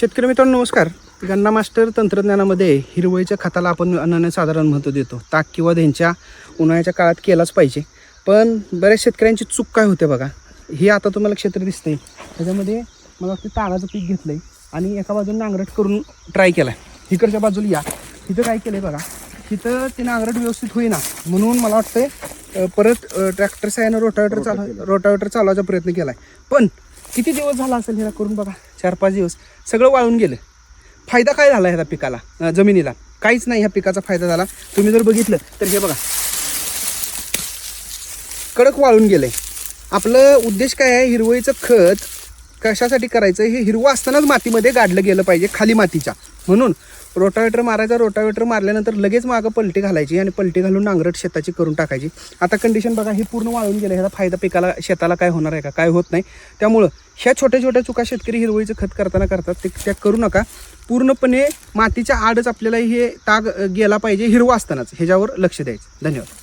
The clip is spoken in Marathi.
शेतकरी मित्रांनो नमस्कार. गन्ना मास्टर तंत्रज्ञानामध्ये हिरवळीच्या खताला आपण अनन्यसाधारण महत्त्व देतो. ताक किंवा त्यांच्या उन्हाळ्याच्या काळात केलाच पाहिजे. पण बऱ्याच शेतकऱ्यांची चूक काय होते बघा? हे आता तुम्हाला क्षेत्र दिसतंय. त्याच्यामध्ये मला वाटतं तागाचं पीक घेतलंय आणि एका बाजूने नांगरट करून ट्राय केलाय. इकडच्या बाजूला या. इथं काय केलंय बघा? तिथं ते नांगरट व्यवस्थित होईना. म्हणून मला वाटतंय अं, परत ट्रॅक्टर साह्यानं रोटावेटर चालव रोटावेटर चालवायचा प्रयत्न केलाय. पण किती दिवस झाला असेल ह्याला करून बघा? चार पाच दिवस. सगळं वाळून गेलं. फायदा काय झाला ह्या पिकाला? जमिनीला? काहीच नाही ह्या पिकाचा फायदा झाला. तुम्ही जर बघितलं तर हे बघा. कडक वाळून गेलंय. आपलं उद्देश काय आहे? हिरवळीचं खत कशासाठी करायचं? हे हिरवं असतानाच मातीमध्ये गाडलं गेलं पाहिजे खाली मातीच्या. म्हणून रोटावेटर मारायचा रोटावेटर मारल्यानंतर लगेच मागं पलटी घालायची आणि पलटी घालून नांगरट शेताची करून टाकायची. आता कंडिशन बघा ही पूर्ण वाळून गेलं. ह्याचा फायदा पिकाला शेताला काय होणार आहे का? काय होत नाही. त्यामुळं ह्या छोट्या छोट्या चुका शेतकरी हिरवळीचं खत करताना करतात ते त्या करू नका. पूर्णपणे मातीच्या आडच आपल्याला हे ताग गेला पाहिजे हिरवं असतानाच. ह्याच्यावर लक्ष द्यायचं. धन्यवाद.